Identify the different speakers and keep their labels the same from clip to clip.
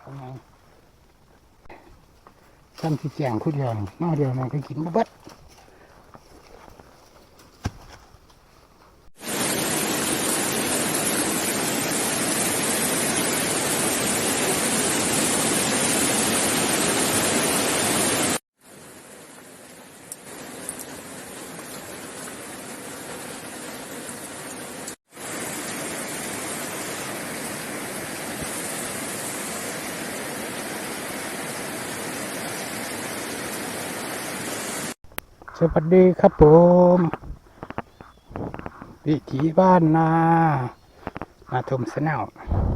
Speaker 1: เอาไงทำที่แจงคุดเดียวนี่นอเดียวมันก็กินบ่เบัด สวัสดีครับผม วิถีบ้านนา มาทมสนาว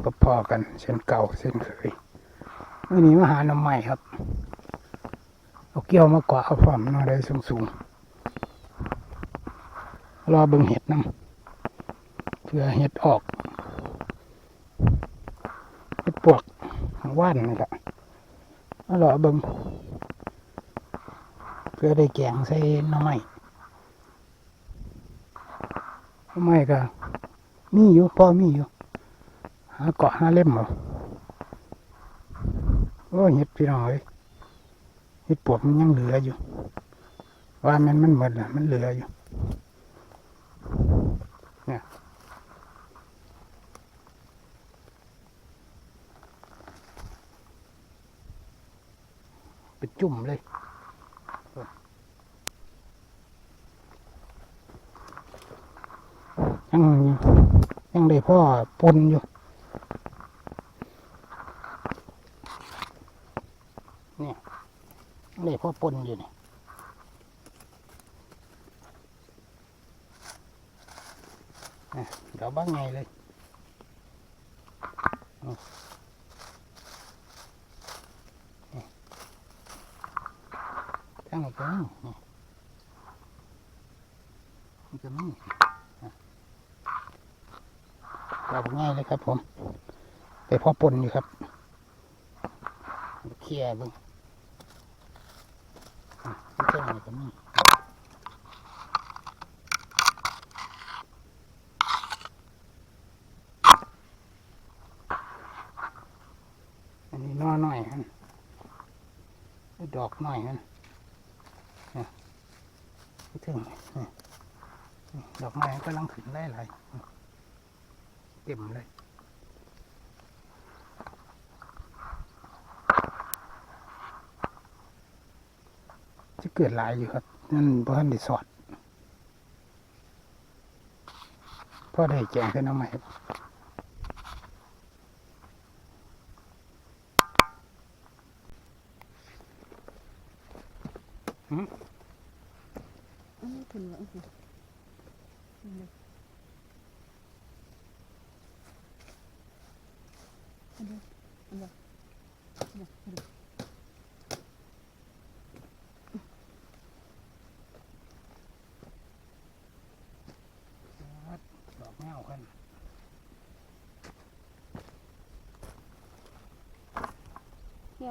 Speaker 1: ปพอกันเช่นเก่าเช่นเคยวันนี้มาหาหน้ำใหม่ครับ เอาเกี่ยวมากว่าเอาฝ่อมนอได้สูงๆรอเบิ่งเห็ดน้ำเพื่อเห็ดออกเห็ดปวกว่านนี่แหละรอเบิ่ง พื่อได้แกงใส่หน้ำไม้น้ำไม้ก็มีอยู่พ่อมีอยู่หาเกาะหาเล่มเอาโอ้เห็ดพี่น้องเอ้ยเห็ดปวกมันยังเหลืออยู่ ว่ามันมันหมดละมันเหลืออยู่เนี่ยไปจุ่มเลย ยังยังได้พ่อปนอยู่ เนี่ยยังได้พ่อปนอยู่นี่เดี๋ยวบ้างไงเลยทั้งหมดก็นี่นี่มันจะมี เราง่ายเลยครับ ผม ไปพ่อปนอยู่ครับเคลียร์บึงอะไม่ใช่อะไรกันนี่อันนี้นอหน่อยฮันดอกหน่อยฮันเนี่ยไม่ถึงนี่นี่ดอกไม้กำลังขึ้นได้หลาย เต็มเลย จะเกิดหลายอยู่ครับ นั่นบ้านได้สอดพ่อได้แจงขึ้นเอาใหม่ครับหืม
Speaker 2: อันนี้ถึงแล้ว สิอันนี้อันนี้อันนี้อันนี้
Speaker 1: ดอกเงากัน
Speaker 2: เที่ย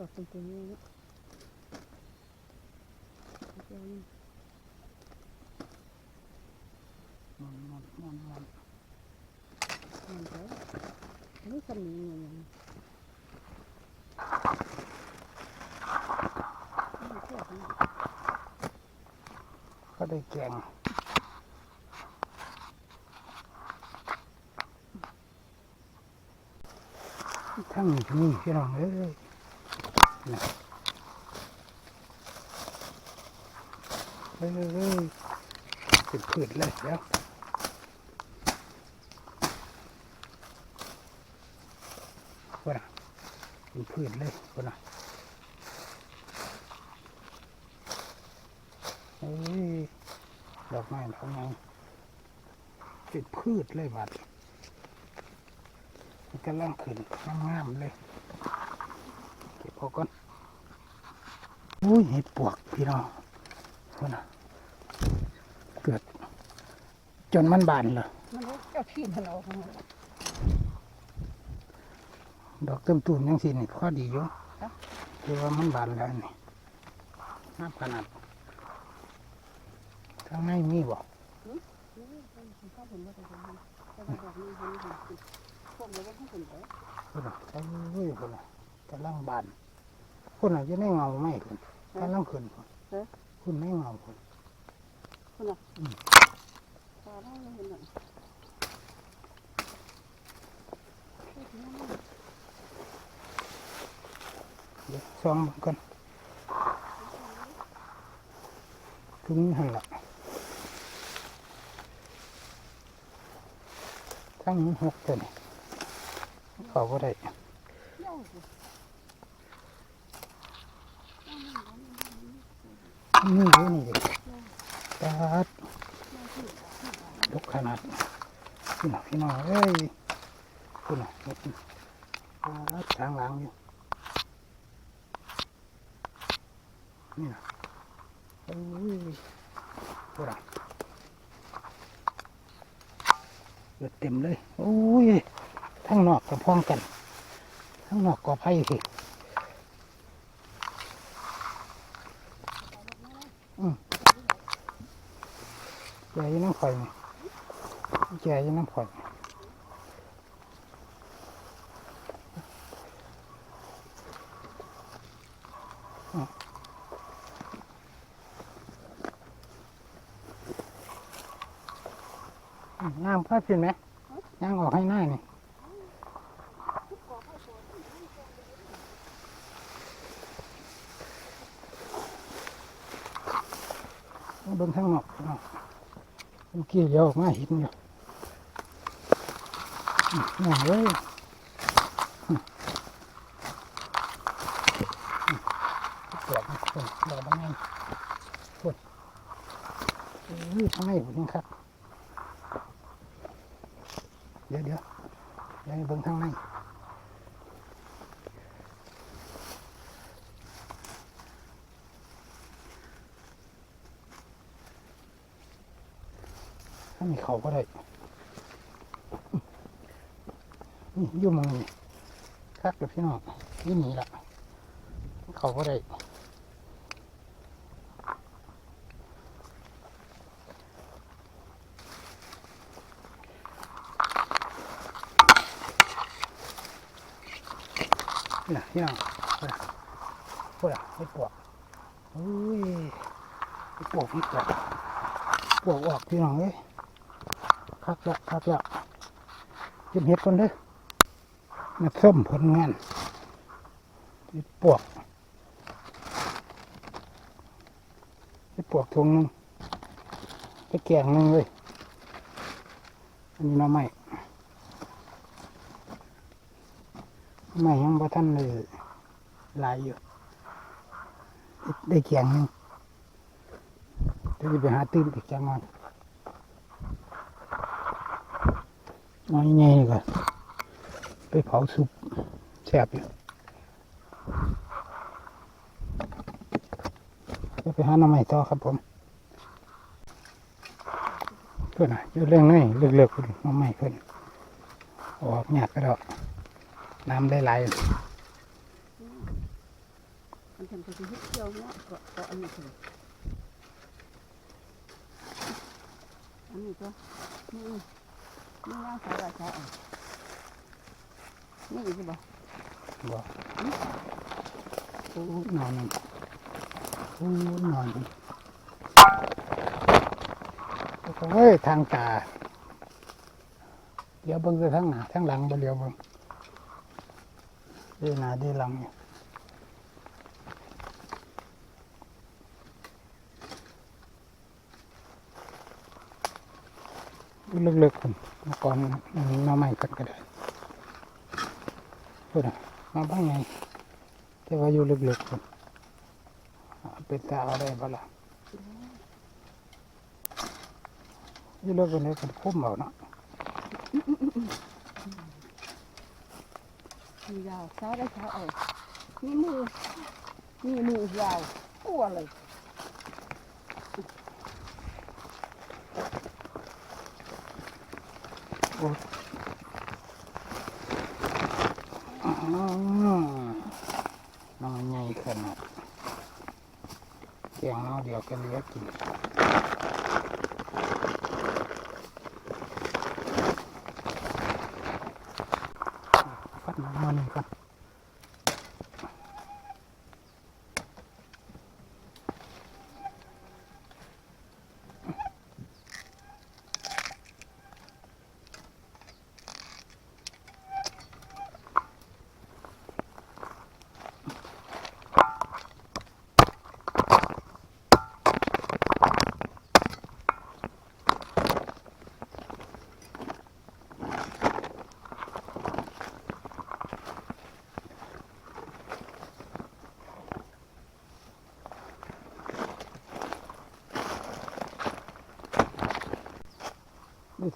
Speaker 2: ย่างนี้
Speaker 1: นี่
Speaker 2: แค่นี้
Speaker 1: ก็ได้แกงทั้งนี้ก็มีพี่น้องเอ้ยนะ เอ้ยเอ้ยเอ้ยเป็นพืชเลยเดี๋ยวคนน่ะเป็นพืชเลยคนน่ะเอ้ยดอกไม้ดอกไม้เป็นพืชเลยบัดมันกำลังขึ้นงามๆเลย เก็บพอก่อน อุ้ยเห็ดปวกพี่น้องคนน่ะเกิด จนมันบานเลย
Speaker 2: มันรู้เจ้าที่มันเอาของมัน
Speaker 1: ดอกเติมตูมยังสินี่พอดีอยู่
Speaker 2: ครับ
Speaker 1: คือว่ามันบานแล้วนี่น้ำขนาดข้างในมีบ่
Speaker 2: นี่ผมเข้าผมว่าจะทำมันแต่ว่าแบบนี้คนนี้ผมกินพวกมันก็ให้ผมไป
Speaker 1: คนน่ะเอ้ยคนน่ะกำลังบาน คนน่ะจะได้เงาไหมคนกำลังขึ้นคนคุณไม่เงาคน
Speaker 2: คนละตาได้เลยเห็นหน่อย
Speaker 1: เดี๋ยวซองมันก่อนถึงหันละทั้งนี้หกตัวนี่เขาก็ได้
Speaker 2: เที่ยวสิ
Speaker 1: นี่อยู่นี่ด็กปาดลุกขนาดพี่น้องพี่น้องเอ้ยคุณน่ะเฮ็ดปาดทางหลังอยู่นี่นะโอ้ยพูดอะเกิดเต็มเลย โอ้ยทั้งนอกกับพ้องกัน ทั้งนอกกอไผ่สิ แกอยังน้ำ ข่อยนี่แกอยังน้ำข่อยน้ำพาดเปลี่ยนไหมย่างออกให้หน้านี่บิ่งข้งนอกข้างนอก เมื่อกี้เดี๋ยวออกมาเห็นอยู่อืมน่าเลยอืมอืมเปิดนะคนรอบ้างไงคนเอ้ยข้างในผมครับ เดี๋ยวเดี๋ยวเดี๋ยวให้เบิ่งข้างในถ้ามี เขาก็ได้ยุ่มองนี่คักกับพี่น้องนี่หนีละเขาก็ได้นี่นะพี่น้องพูดอะพูดอะไม่ปวกอุ้ยไม่ปวกไม่ปวกปวกออกพี่น้องเอ้ย คักละคักละเก็บเห็ดก่อนเด้อมาส้มผลงานเห็ดปวกเห็ดปวกทงหนึงไปแกงหนึงเลยอันนี้น้ำไม้หน่ไม้ยังบ่ทันเลยหลายอยู่ ได้แกงหนึงเดี๋ยวจะไปหาตื้นอีกจังหน่อ น้อยใหญ่ก่อนไปเผาซุปแซ่บอยู่ไปหาหน้ำไม้ต่อครับผมเพื่อนอะอยู่เรื่องนี้เลือกๆคุณหน้ำไม้เพื่อนออกหยาดก็ได้น้ำได้ไหล
Speaker 2: มันทำตัวที่เที่ยวเนาะก็ก็อันนี้คืออันนี้ตัว นี่นี่ย่างสายว่าสายอะนี่อีกบ่
Speaker 1: บอกโอ้นอนนั่นโอ้นอนนั่นเฮ้ยทางตาเดี๋ยวเบิ่งจะทั้งหน้าทั้งหลังบ่เลี้ยวเบิ่งเดีหน้าเดีหลังอยู่อยู่ ลึกๆคนมาก่อนมาใหม่กันก็ได้พูดอะมาบ้างไงแต่ว่าอยู่ลึกๆคนเอาเป็นตาอาได้บ่ล่ะอยู่ลึกกันเลยกันคุ้มเอาเนาะ
Speaker 2: ยาวสาได้สายอะนี่มือนี่มือยาวตัวเลย
Speaker 1: อ๋อน้องใหญ่ขนาดแกงน้องเดียวกันเหลือกิน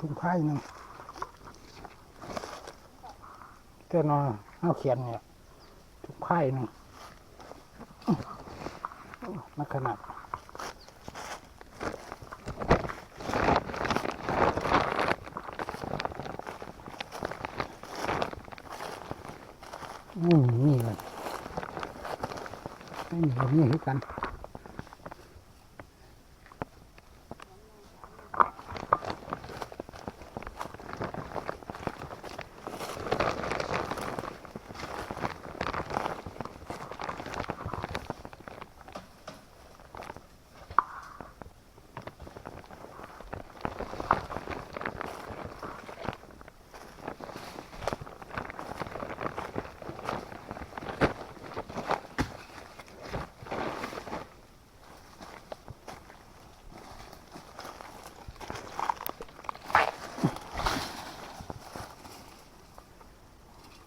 Speaker 1: ถุงผ้าอีกหนึ่งเจ้านอนเอาเขียนเนี่ยถุงผ้าอีกหนึ่งนักขนาดนี่นี่เลยไม่มีแบบนี้คือกัน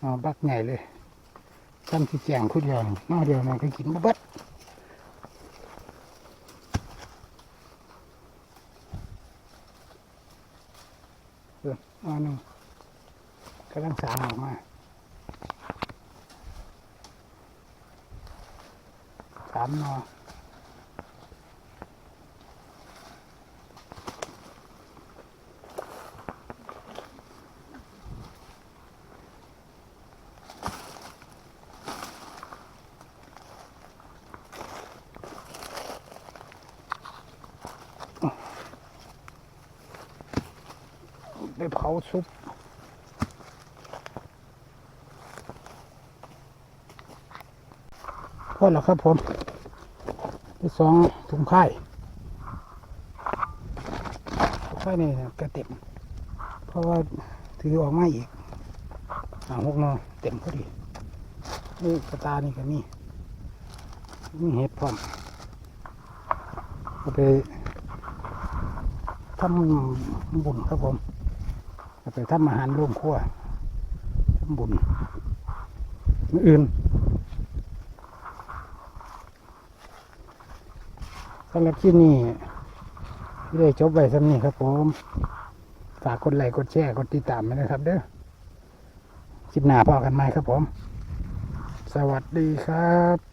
Speaker 1: อบักใหญ่เลยทำที่แจงคุดเดียวนี่นอเดียวมันก็กินบบัดเอออันหนึงกำลังสางออกมาสามหนอ เผาซุปพอแล้วครับผมไปสองถุงไข่ถุงไข่นี่กระเต็ม เพราะว่าถือออกมาอีกหาหกนอเต็มพอดีนี่กระตานี่ก็มีมีเห็ดพร้อมเอาไปทำบุญครับผม ไปทำอาหารร่วมครัวทำบุญมื้ออื่นสำหรับที่นี่ได้จบไว้สำนี้ครับผมฝากกดไลค์กดแชร์กดติดตามไปนะครับ เด้อคลิปหน้าพอกันไหมครับผม สวัสดีครับ